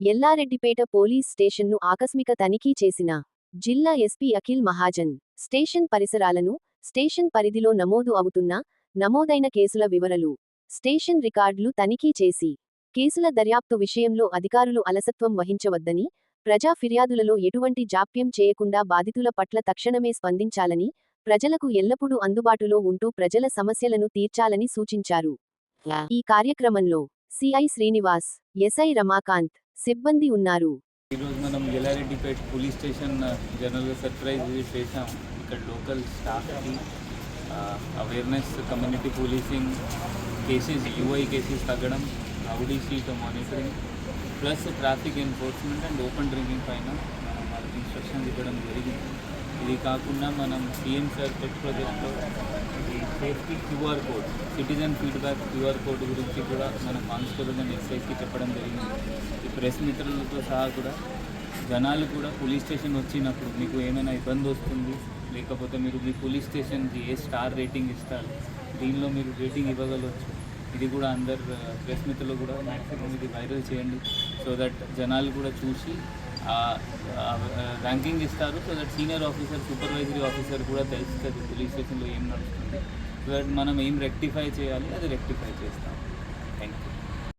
Yellareddypet police స్టేషన్ను ఆకస్మిక తనిఖీ చేసిన జిల్లా ఎస్పీ అఖిల్ మహాజన్ స్టేషన్ పరిసరాలను స్టేషన్ పరిధిలో నమోదు అవుతున్న నమోదైన కేసుల వివరలు స్టేషన్ రికార్డులు తనిఖీ చేసి కేసుల దర్యాప్తు విషయంలో అధికారులు అలసత్వం వహించవద్దని ప్రజా ఫిర్యాదులలో ఎటువంటి జాప్యం చేయకుండా బాధితుల పట్ల తక్షణమే స్పందించాలని ప్రజలకు ఎల్లప్పుడూ అందుబాటులో ఉంటూ ప్రజల సమస్యలను తీర్చాలని సూచించారు. ఈ కార్యక్రమంలో సిఐ శ్రీనివాస్ ఎస్ఐ రమాకాంత్ సిబ్బంది ఉన్నారు. ఈరోజు మనం ఎల్లారెడ్డిపేట్ పోలీస్ స్టేషన్ జనరల్గా సర్ప్రైజ్ విజిట్ చేసాం ఇక్కడ లోకల్ స్టాఫ్కి awareness community policing cases UI cases తగ్గడం rowdy sheet monitoring plus traffic enforcement and open drinking పైన మనం వాళ్ళకి ఇన్స్ట్రక్షన్స్ ఇవ్వడం జరిగింది. ఇది కాకుండా మనం సీఎం సార్ టెక్ ప్రాజెక్ట్లో ఈ safety QR code citizen feedback QR code గురించి కూడా మనం కానిస్టేబుల్ అండ్ ఎస్ఐకి చెప్పడం జరిగింది. ఈ ప్రెస్ మిత్రులతో సహా కూడా జనాలు కూడా పోలీస్ స్టేషన్ వచ్చినప్పుడు మీకు ఏమైనా ఇబ్బంది వస్తుంది లేకపోతే మీరు మీ పోలీస్ స్టేషన్కి ఏ స్టార్ రేటింగ్ ఇస్తారు దీనిలో మీరు రేటింగ్ ఇవ్వగలవచ్చు. ఇది కూడా అందరు ప్రెస్ మిత్రులు కూడా మ్యాక్సిమం ఇది వైరల్ చేయండి. సో దట్ జనాలు కూడా చూసి ర్యాంకింగ్ ఇస్తారు. So that senior officer supervisory officer కూడా తెలుస్తుంది పోలీస్ స్టేషన్లో ఏం నడుస్తుంది. సో దట్ మనం ఏం రెక్టిఫై చేయాలి అది రెక్టిఫై చేస్తాం. Thank you